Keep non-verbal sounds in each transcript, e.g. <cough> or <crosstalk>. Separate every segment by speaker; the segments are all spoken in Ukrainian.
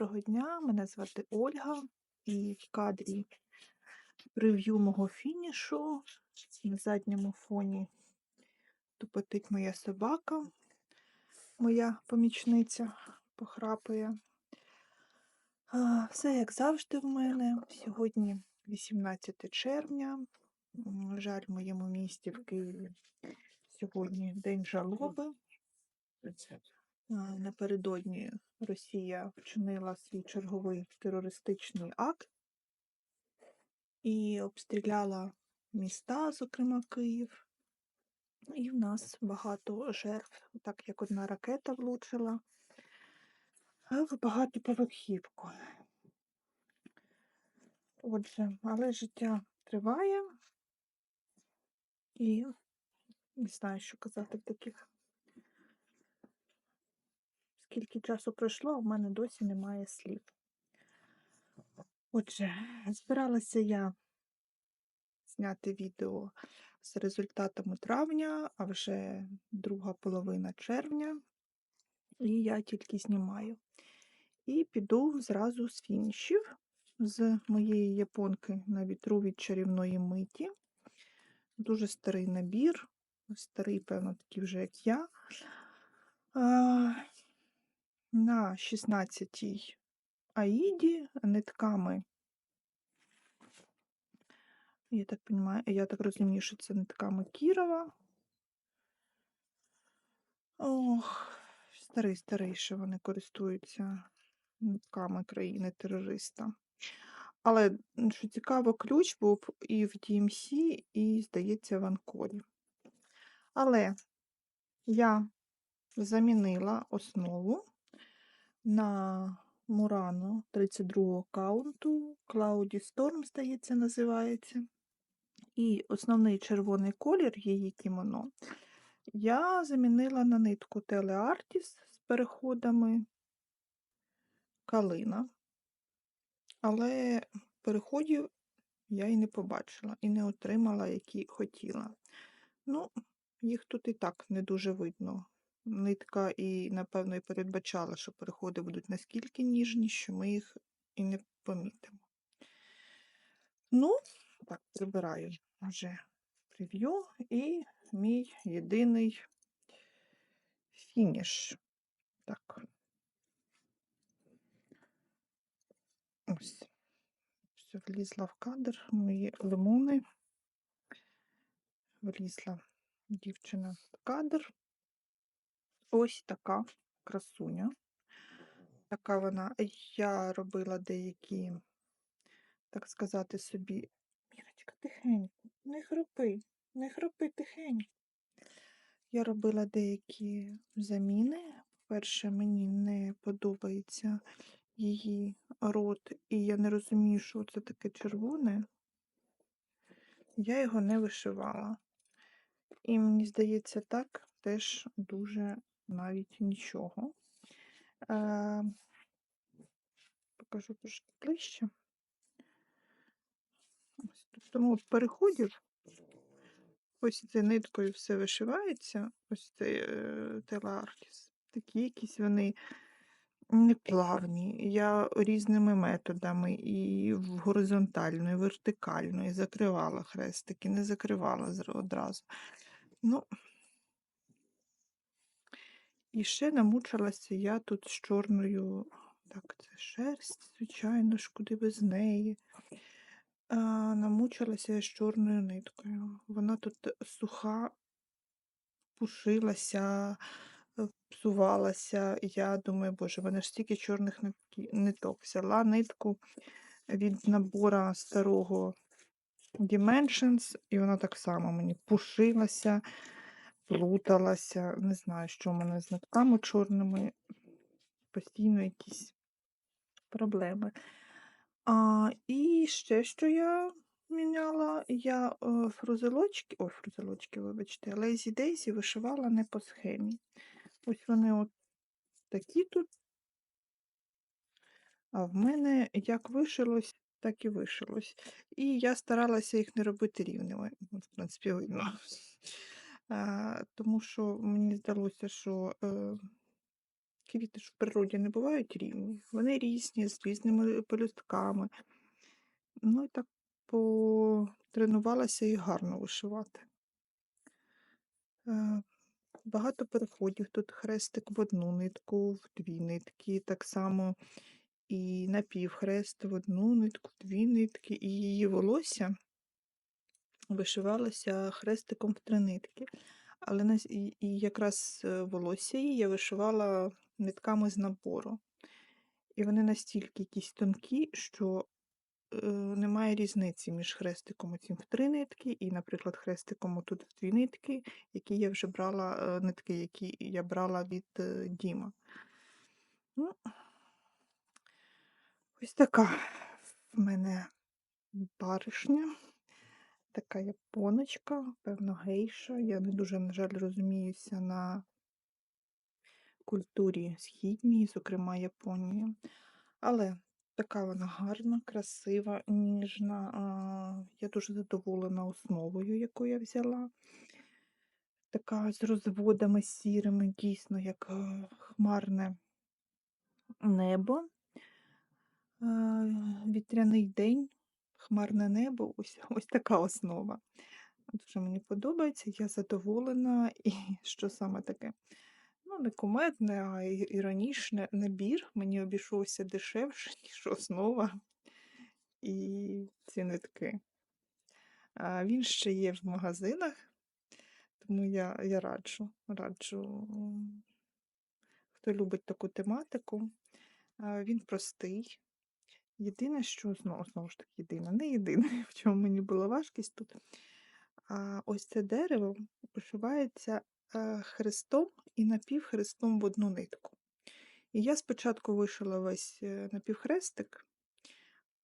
Speaker 1: Доброго дня, мене звати Ольга, і в кадрі прев'ю мого фінішу. На задньому фоні тупотить моя собака, моя помічниця похрапує. Все як завжди в мене. Сьогодні 18 червня. Жаль, в моєму місті в Києві сьогодні день жалоби. Напередодні Росія вчинила свій черговий терористичний акт і обстріляла міста, зокрема Київ. І в нас багато жертв, так як одна ракета влучила в багатоповерхівку. Отже, але життя триває, і не знаю, що казати в таких. Скільки часу пройшло, в мене досі немає слів. Отже, збиралася я зняти відео з результатами травня, а вже друга половина червня, і я тільки знімаю. І піду зразу з фінішів з моєї японки на вітру від чарівної миті. Дуже старий набір, старий, певно, такий вже як я. На 16-й аїді нитками. Я так понимаю, я так розумію, що це нитками Кірова. Ох, старий, старий, що вони користуються нитками країни-терориста. Але, що цікаво, ключ був і в DMC, і, здається, в Анкорі. Але я замінила основу на Мурану 32 каунту, Cloudy Storm, здається, називається. І основний червоний колір її кімоно я замінила на нитку Teleartis з переходами калина. Але переходів я і не побачила, і не отримала, які хотіла. Ну, їх тут і так не дуже видно. Нитка і, напевно, і передбачала, що переходи будуть наскільки ніжні, що ми їх і не помітимо. Ну, так, прибираю вже прев'ю і мій єдиний фініш. Так. Ось. Все, влізла в кадр, мої лимони. Влізла дівчина в кадр. Ось така красуня. Така вона. Я робила деякі, так сказати, собі. Мірочка, тихенько, не хропи, не хропи тихенько. Я робила деякі заміни. По-перше, мені не подобається її рот, і я не розумію, що це таке червоне. Я його не вишивала. І мені здається, так теж дуже навіть нічого. Е, покажу трошки ближче. Ось, от переходів, ось цією ниткою все вишивається, ось цей е, телартіс. Такі якісь вони неплавні. Я різними методами і горизонтально, і вертикально, і закривала хрестики, не закривала одразу. Ну, і ще намучилася я тут з чорною, так, це шерсть, звичайно ж, куди без неї. А, намучилася я з чорною ниткою. Вона тут суха, пушилася, е, псувалася. Я думаю, боже, вона ж стільки чорних ниток. Взяла нитку від набора старого Dimensions, і вона так само мені пушилася, плуталася. Не знаю, що в мене з нитками чорними. Постійно якісь проблеми. А, і ще що я міняла, я е, фрузелочки, ой, фрузелочки, вибачте, Lazy Daisy вишивала не по схемі. Ось вони от такі тут. А в мене як вишилось, так і вишилось. І я старалася їх не робити рівними. В принципі, видно. Тому що мені здалося, що е, квіти ж в природі не бувають рівні. Вони різні, з різними пелюстками. Ну і так потренувалася і гарно вишивати. Е, Багато переходів. Тут хрестик в одну нитку, в дві нитки, так само і напівхрест в одну нитку, в дві нитки, і її волосся вишивалося хрестиком в три нитки. Але і якраз е, волосся її я вишивала нитками з набору. І вони настільки якісь тонкі, що е, немає різниці між хрестиком оцім в три нитки і, наприклад, хрестиком отут в дві нитки, які я вже брала, е, нитки, які я брала від е, Діма. Ну, ось така в мене баришня, така японочка, певно, гейша. Я не дуже, на жаль, розуміюся на культурі східній, зокрема Японії. Але така вона гарна, красива, ніжна. Я дуже задоволена основою, яку я взяла. Така з розводами сірими, дійсно, як е, хмарне небо. Е, Вітряний день, хмарне небо, ось, <laughs> ось така основа. Дуже мені подобається, я задоволена, <laughs> і що саме таке? Ну, не кумедне, а іронічне набір мені обійшовся дешевше, <laughs> ніж основа і ці нитки. А він ще є в магазинах, тому я, я раджу, раджу, хто любить таку тематику. Він простий. Єдине, що знову, знову ж таки, єдине, не єдине, <laughs> в чому мені була важкість тут. А ось це дерево вишивається е, хрестом і напівхрестом в одну нитку. І я спочатку вишила весь е, напівхрестик,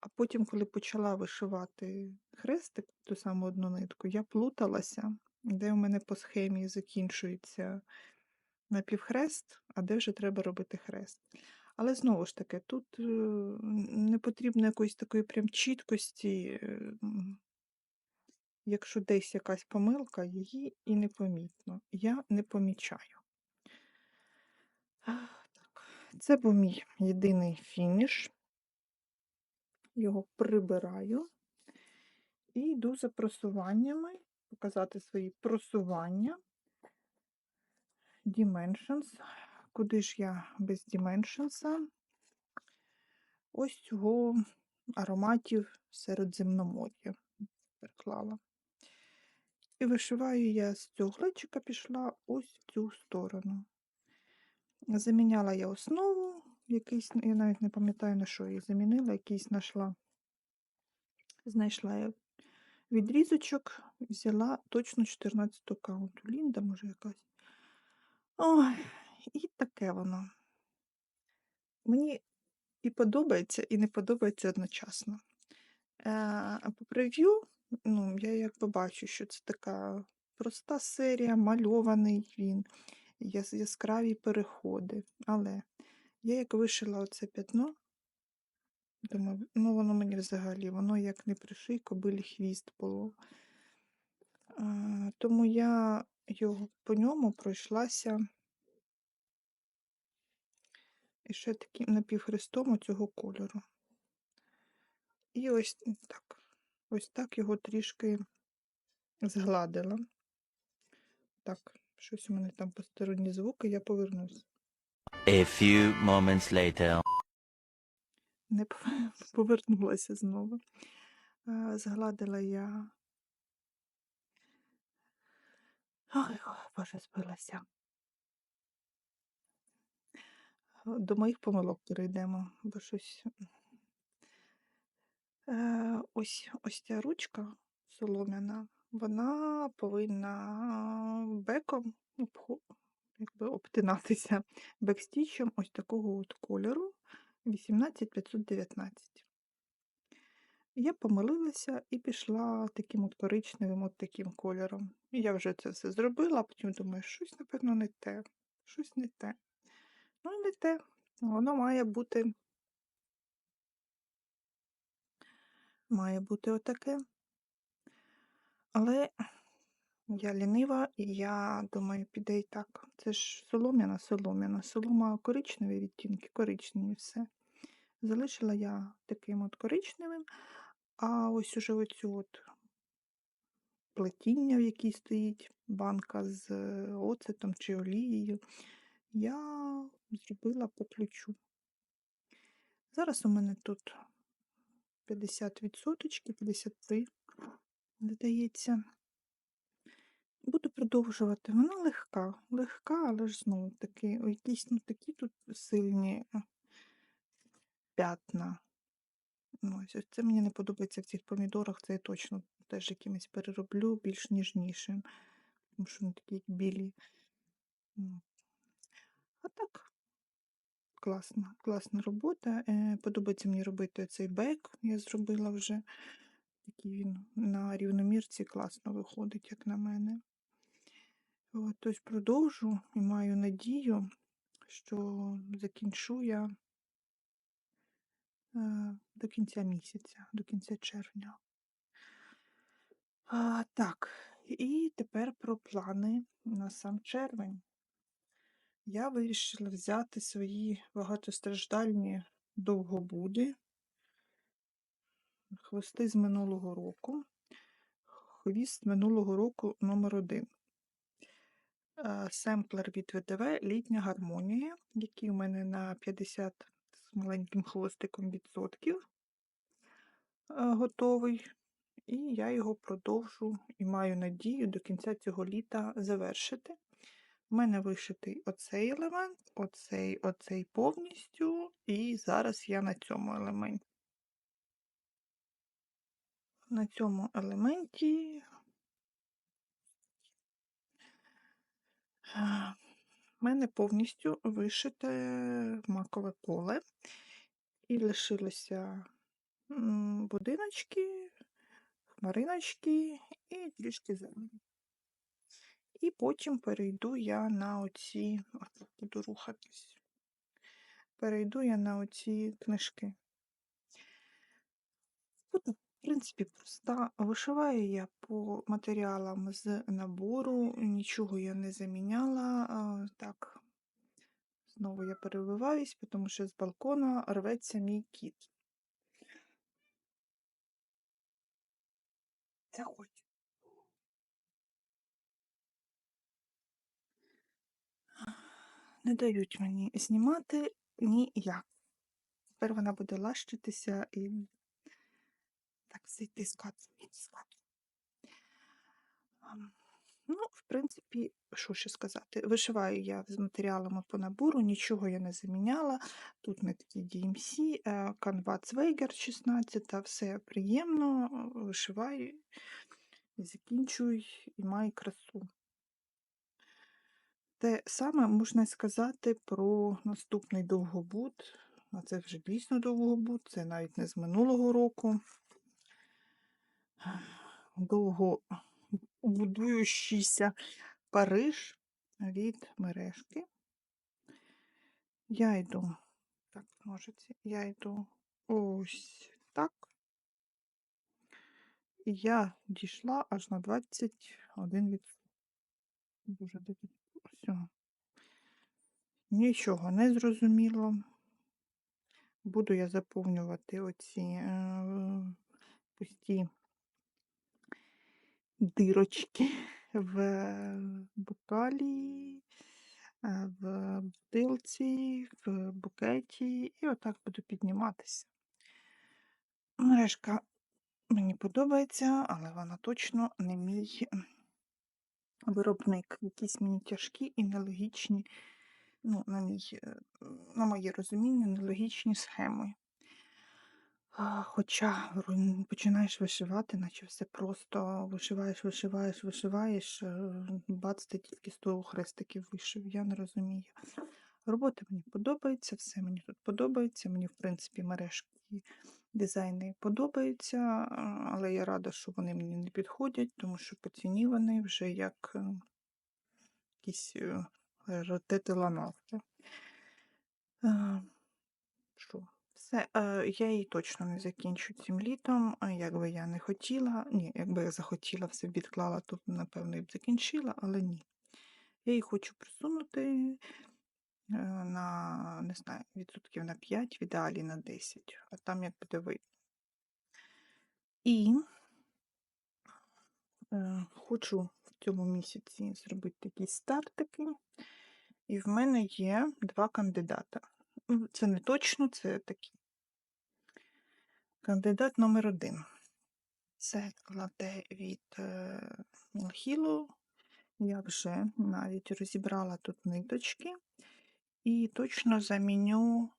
Speaker 1: а потім, коли почала вишивати хрестик, ту саму одну нитку, я плуталася, де у мене по схемі закінчується напівхрест, а де вже треба робити хрест. Але знову ж таки, тут е, не потрібно якоїсь такої прям чіткості. е, Якщо десь якась помилка, її і не помітно. Я не помічаю. Це був мій єдиний фініш. Його прибираю і йду за просуваннями, показати свої просування. Dimensions. Куди ж я без Dimensions? Ось цього ароматів середземномор'я переклала. І вишиваю я з цього глечика пішла ось в цю сторону. Заміняла я основу, якийсь, я навіть не пам'ятаю, на що її замінила, якийсь знайшла. Знайшла я відрізочок, взяла точно 14 каунту. Лінда, може, якась. Ой, і таке воно. Мені і подобається, і не подобається одночасно. Е, по прев'ю, ну, я якби бачу, що це така проста серія, мальований він, яскраві переходи. Але я як вишила оце п'ятно, думаю, ну воно мені взагалі, воно як не приший, кобилі хвіст було. А, тому я його по ньому пройшлася і ще таким напівхрестом цього кольору. І ось так. Ось так його трішки згладила. Так, щось у мене там посторонні звуки, я повернусь.
Speaker 2: A few moments later.
Speaker 1: Не <laughs> повернулася знову. Згладила я. Ой, ой, боже, збилася. До моїх помилок перейдемо, бо щось. Е, ось, ось ця ручка солом'яна, вона повинна беком якби обтинатися <laughs> бекстічем ось такого от кольору 18519. Я помилилася і пішла таким от коричневим от таким кольором. Я вже це все зробила, а потім думаю, щось, напевно, не те, щось не те. Ну, і не те. Воно має бути, має бути отаке. Але Я лінива, і я думаю, піде і так. Це ж солом'яна, солом'яна. Солома коричневі відтінки, коричневі все. Залишила я таким от коричневим, а ось уже оцю от плетіння, в якій стоїть банка з оцетом чи олією, я зробила по ключу. Зараз у мене тут 50%, 53, здається. Буду продовжувати. Вона легка, легка, але ж знову таки, якісь ну, такі тут сильні п'ятна. Ну, ось це мені не подобається в цих помідорах, це я точно теж якимось перероблю більш ніжнішим, тому що вони такі білі. Класна, класна робота. Е, Подобається мені робити цей бек, я зробила вже. Такий він на рівномірці класно виходить, як на мене. От, ось продовжу і маю надію, що закінчу я е, до кінця місяця, до кінця червня. А, так, і тепер про плани на сам червень. Я вирішила взяти свої багатостраждальні довгобуди, хвости з минулого року, хвіст минулого року номер один. Е, Семплер від ВДВ Літня гармонія, який у мене на 50 з маленьким хвостиком відсотків е, готовий. І я його продовжу і маю надію до кінця цього літа завершити. У мене вишитий оцей елемент, оцей, оцей повністю, і зараз я на цьому елементі. На цьому елементі в мене повністю вишите макове поле, і лишилося м, будиночки, хмариночки і трішки землі. І потім перейду я на оці, отак буду рухатись. Перейду я на оці книжки. Тут, в принципі, проста. Вишиваю я по матеріалам з набору, нічого я не заміняла. Так, знову я перебиваюсь, тому що з балкона рветься мій кіт. Заходь. Не дають мені знімати ніяк. Тепер вона буде лащитися і так кадру, йти з. Ну, в принципі, що ще сказати? Вишиваю я з матеріалами по набору, нічого я не заміняла. Тут нитки DMC, е, Canva Zweigert 16, все приємно, вишиваю, закінчую і маю красу. Те саме можна сказати про наступний довгобуд. А це вже дійсно довгобуд, це навіть не з минулого року. Довго будуючийся Париж від мережки. Я йду, так, ножиці, я йду ось так. І я дійшла аж на 21%. Боже, де тут все. Нічого не зрозуміло. Буду я заповнювати оці е, пусті дирочки <laughs> в бокалі, е, в бутилці, в букеті, і отак буду підніматися. Мережка мені подобається, але вона точно не мій виробник. Якісь мені тяжкі і нелогічні, ну, на, мій, е, на моє розуміння, нелогічні схеми. Хоча починаєш вишивати, наче все просто вишиваєш, вишиваєш, вишиваєш, е, бац, ти тільки 100 хрестиків вишив. Я не розумію. Робота мені подобається, все мені тут подобається. Мені, в принципі, мережки дизайни подобаються, але я рада, що вони мені не підходять, тому що по ціні вони вже як е, якісь е, раритети ланавки. Е, Що? Все, я її точно не закінчу цим літом, якби я не хотіла, ні, якби я захотіла, все відклала, то, напевно, і б закінчила, але ні. Я її хочу присунути на, не знаю, відсотків на 5, в ідеалі на 10, а там як буде видно. І е, хочу в цьому місяці зробити такі стартики. І в мене є два кандидата. Це не точно, це такі. Кандидат номер один. Це лате від е, Мілхілу. Я вже навіть розібрала тут ниточки і точно заміню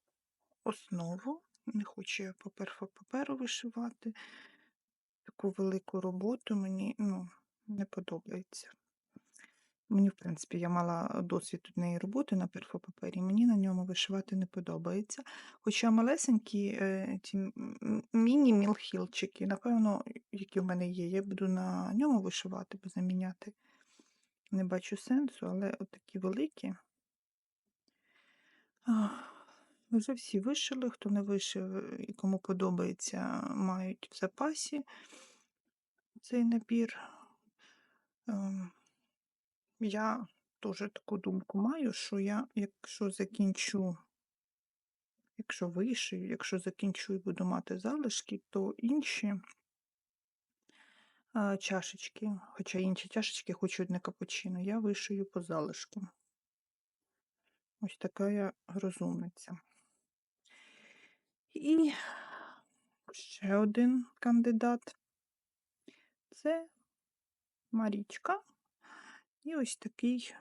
Speaker 1: основу. Не хочу я по паперу вишивати. Таку велику роботу мені ну, не подобається. Мені, в принципі, я мала досвід однієї роботи на перфопапері, мені на ньому вишивати не подобається. Хоча малесенькі е, м- міні-мілхілчики, напевно, які в мене є, я буду на ньому вишивати, бо заміняти не бачу сенсу, але такі великі. Вже всі вишили, хто не вишив е, і кому подобається, мають в запасі цей набір. Ем, Я теж таку думку маю, що я, якщо закінчу, якщо вишию, якщо закінчу і буду мати залишки, то інші чашечки, хоча інші чашечки хочуть не капучино, я вишию по залишку. Ось така я розумниця. І ще один кандидат це Марічка. І ось такий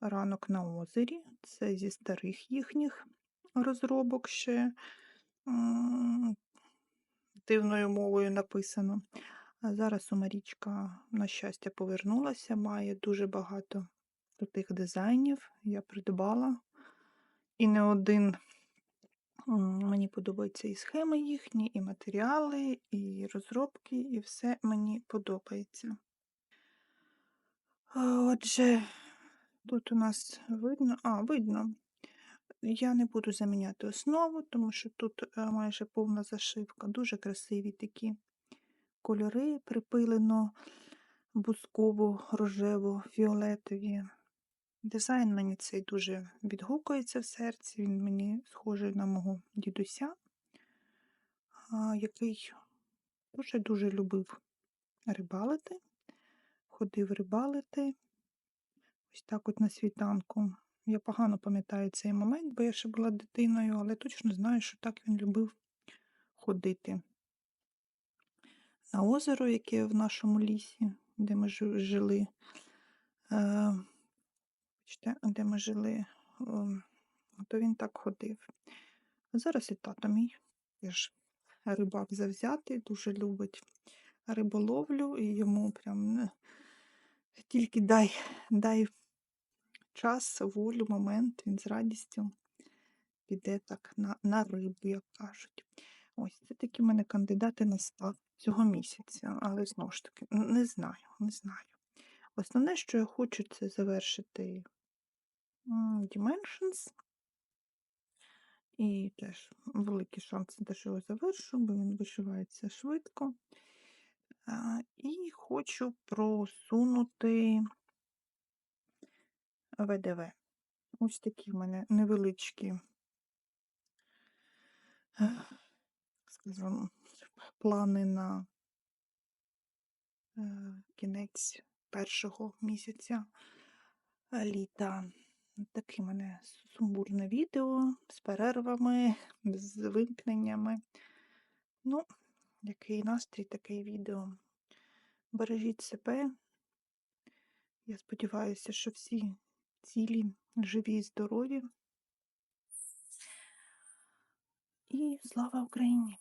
Speaker 1: ранок на озері. Це зі старих їхніх розробок ще дивною мовою написано. А зараз у Марічка, на щастя, повернулася, має дуже багато крутих дизайнів. Я придбала. І не один. Мені подобаються і схеми їхні, і матеріали, і розробки, і все мені подобається. Отже, тут у нас видно, а, видно. Я не буду заміняти основу, тому що тут е, майже повна зашивка. Дуже красиві такі кольори, припилено бусково-рожево-фіолетові. Дизайн мені цей дуже відгукується в серці. Він мені схожий на мого дідуся, який дуже-дуже любив рибалити, ходив рибалити. Ось так от на світанку. Я погано пам'ятаю цей момент, бо я ще була дитиною, але точно знаю, що так він любив ходити на озеро, яке в нашому лісі, де ми жили. Е, бачите, де ми жили, ем, то він так ходив. Зараз і тато мій теж рибак завзятий, дуже любить риболовлю, і йому прям тільки дай, дай час, волю, момент, він з радістю піде так на, на рибу, як кажуть. Ось це такі в мене кандидати на старт цього місяця, але знову ж таки, не знаю, не знаю. Основне, що я хочу, це завершити Dimensions. І теж великі шанси, те, що його завершу, бо він вишивається швидко. І хочу просунути ВДВ. Ось такі в мене невеличкі е, скажімо, плани на е, кінець першого місяця літа. Таке мене сумбурне відео з перервами, з вимкненнями. Ну, який настрій, таке відео. Бережіть себе. Я сподіваюся, що всі цілі, живі і здорові. І слава Україні!